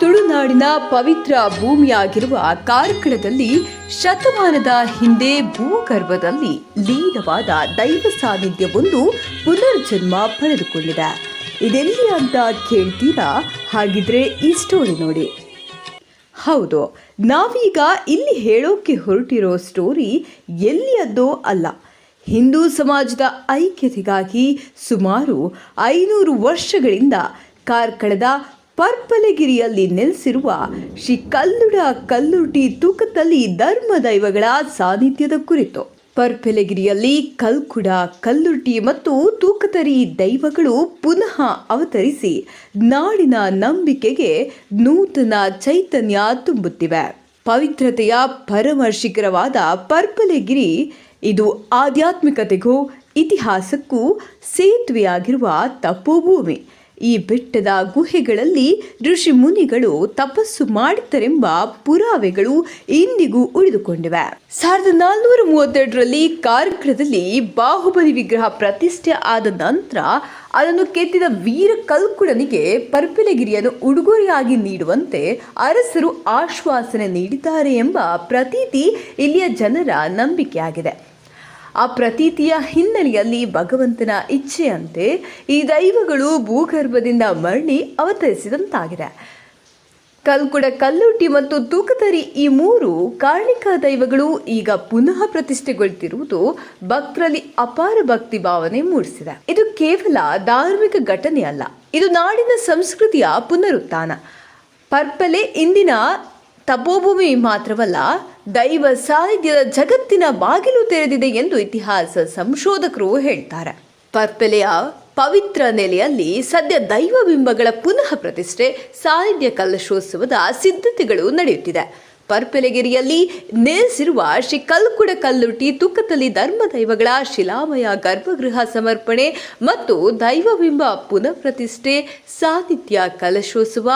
ತುಳುನಾಡಿನ ಪವಿತ್ರ ಭೂಮಿಯಾಗಿರುವ ಕಾರ್ಕಳದಲ್ಲಿ ಶತಮಾನದ ಹಿಂದೆ ಭೂಗರ್ಭದಲ್ಲಿ ಲೀನವಾದ ದೈವ ಸಾನ್ನಿಧ್ಯವೊಂದು ಪುನರ್ಜನ್ಮ ಪಡೆದುಕೊಂಡಿದೆ. ಇದೆಲ್ಲಿ ಅಂತ ಕೇಳ್ತೀರಾ? ಹಾಗಿದ್ರೆ ಈ ಸ್ಟೋರಿ ನೋಡಿ. ಹೌದು, ನಾವೀಗ ಇಲ್ಲಿ ಹೇಳೋಕೆ ಹೊರಟಿರೋ ಸ್ಟೋರಿ ಎಲ್ಲಿಯದ್ದೋ ಅಲ್ಲ. ಹಿಂದೂ ಸಮಾಜದ ಐಕ್ಯತೆಗಾಗಿ ಸುಮಾರು ಐನೂರು ವರ್ಷಗಳಿಂದ ಕಾರ್ಕಳದ ಪರ್ಪಲಗಿರಿಯಲ್ಲಿ ನೆಲೆಸಿರುವ ಶ್ರೀ ಕಲ್ಲುಡ ಕಲ್ಲುಟಿ ತೂಕದಲ್ಲಿ ಧರ್ಮ ದೈವಗಳ ಸಾನ್ನಿಧ್ಯದ ಕುರಿತು ಪರ್ಪಲಗಿರಿಯಲ್ಲಿ ಕಲ್ಕುಡ ಕಲ್ಲುಟಿ ಮತ್ತು ತೂಕತರಿ ದೈವಗಳು ಪುನಃ ಅವತರಿಸಿ ನಾಡಿನ ನಂಬಿಕೆಗೆ ನೂತನ ಚೈತನ್ಯ ತುಂಬುತ್ತಿವೆ. ಪವಿತ್ರತೆಯ ಪರಮ ಶಿಖರವಾದ ಪರ್ಪಲೆಗಿರಿ ಇದು ಆಧ್ಯಾತ್ಮಿಕತೆಗೂ ಇತಿಹಾಸಕ್ಕೂ ಸೇತುವೆಯಾಗಿರುವ ತಪೋಭೂಮಿ. ಈ ಬೆಟ್ಟದ ಗುಹೆಗಳಲ್ಲಿ ಋಷಿ ಮುನಿಗಳು ತಪಸ್ಸು ಮಾಡಿದ್ದರೆಂಬ ಪುರಾವೆಗಳು ಇಂದಿಗೂ ಉಳಿದುಕೊಂಡಿವೆ. ಸಾವಿರದ ನಾಲ್ನೂರ ಮೂವತ್ತೆರಡರಲ್ಲಿ ಕಾರ್ಕಳದಲ್ಲಿ ಬಾಹುಬಲಿ ವಿಗ್ರಹ ಪ್ರತಿಷ್ಠೆ ಆದ ನಂತರ ಅದನ್ನು ಕೆತ್ತಿದ ವೀರ ಕಲ್ಕುಡನಿಗೆ ಪರ್ಪಿಲಗಿರಿಯನ್ನು ಉಡುಗೊರೆಯಾಗಿ ನೀಡುವಂತೆ ಅರಸರು ಆಶ್ವಾಸನೆ ನೀಡಿದ್ದಾರೆ ಎಂಬ ಪ್ರತೀತಿ ಇಲ್ಲಿಯ ಜನರ ನಂಬಿಕೆಯಾಗಿದೆ. ಆ ಪ್ರತೀತಿಯ ಹಿನ್ನೆಲೆಯಲ್ಲಿ ಭಗವಂತನ ಇಚ್ಛೆಯಂತೆ ಈ ದೈವಗಳು ಭೂಗರ್ಭದಿಂದ ಮರಳಿ ಅವತರಿಸಿದಂತಾಗಿದೆ. ಕಲ್ಕುಡ ಕಲ್ಲುಟಿ ಮತ್ತು ತೂಕತರಿ ಈ ಮೂರು ಕಾರ್ಣಿಕ ದೈವಗಳು ಈಗ ಪುನಃ ಪ್ರತಿಷ್ಠೆಗೊಳ್ತಿರುವುದು ಭಕ್ತರಲ್ಲಿ ಅಪಾರ ಭಕ್ತಿ ಭಾವನೆ ಮೂಡಿಸಿದೆ. ಇದು ಕೇವಲ ಧಾರ್ಮಿಕ ಘಟನೆ ಅಲ್ಲ, ಇದು ನಾಡಿನ ಸಂಸ್ಕೃತಿಯ ಪುನರುತ್ಥಾನ. ಪರ್ಪಲೆ ಇಂದಿನ ತಪೋಭೂಮಿ ಮಾತ್ರವಲ್ಲ, ದೈವ ಸಾನ್ನಿಧ್ಯದ ಜಗತ್ತಿನ ಬಾಗಿಲು ತೆರೆದಿದೆ ಎಂದು ಇತಿಹಾಸ ಸಂಶೋಧಕರು ಹೇಳ್ತಾರೆ. ಪರ್ಪೆಲೆಯ ಪವಿತ್ರ ನೆಲೆಯಲ್ಲಿ ಸದ್ಯ ದೈವ ಬಿಂಬಗಳ ಪುನಃ ಪ್ರತಿಷ್ಠೆ, ಸಾನ್ನಿಧ್ಯ ಕಲಶೋತ್ಸವದ ಸಿದ್ಧತೆಗಳು ನಡೆಯುತ್ತಿದೆ. ಪರ್ಪೆಲೆಗಿರಿಯಲ್ಲಿ ನೆಲೆಸಿರುವ ಶ್ರೀ ಕಲ್ಕುಡ ಕಲ್ಲುಟಿ ಧರ್ಮ ದೈವಗಳ ಶಿಲಾಮಯ ಗರ್ಭಗೃಹ ಸಮರ್ಪಣೆ ಮತ್ತು ದೈವಬಿಂಬ ಪುನಃ ಪ್ರತಿಷ್ಠೆ ಸಾನ್ನಿಧ್ಯ ಕಲಶೋತ್ಸವ,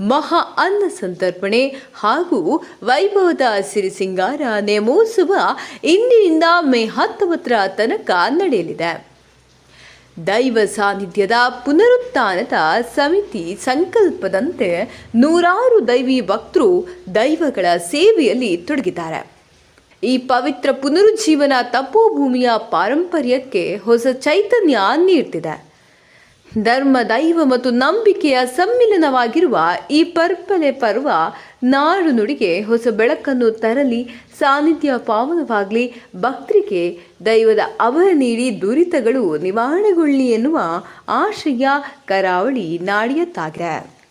ಮಹಾ ಅನ್ನ ಸಂತರ್ಪಣೆ ಹಾಗೂ ವೈಭವದ ಸಿರಿಸಿಂಗಾರ ನೇಮೋತ್ಸವ ಇಂದಿನಿಂದ ಮೇ ಹತ್ತೊಂಬತ್ತರ ತನಕ ನಡೆಯಲಿದೆ. ದೈವ ಸಾನ್ನಿಧ್ಯದ ಪುನರುತ್ಥಾನದ ಸಮಿತಿ ಸಂಕಲ್ಪದಂತೆ ನೂರಾರು ದೈವಿ ಭಕ್ತರು ದೈವಗಳ ಸೇವೆಯಲ್ಲಿ ತೊಡಗಿದ್ದಾರೆ. ಈ ಪವಿತ್ರ ಪುನರುಜ್ಜೀವನ ತಪೋಭೂಮಿಯ ಪಾರಂಪರ್ಯಕ್ಕೆ ಹೊಸ ಚೈತನ್ಯ ನೀಡ್ತಿದೆ. ಧರ್ಮ, ದೈವ ಮತ್ತು ನಂಬಿಕೆಯ ಸಮ್ಮಿಲನವಾಗಿರುವ ಈ ಪರ್ಪಲೆ ಪರ್ವ ನಾಡು ನುಡಿಗೆ ಹೊಸ ಬೆಳಕನ್ನು ತರಲಿ, ಸಾನ್ನಿಧ್ಯ ಪಾವನವಾಗಲಿ, ಭಕ್ತರಿಗೆ ದೈವದ ಅವರ ನೀಡಿ ದುರಿತಗಳು ನಿವಾರಣೆಗೊಳ್ಳಿ ಎನ್ನುವ ಆಶಯ ಕರಾವಳಿ ನಾಡಿಯತ್ತಾಗಿದೆ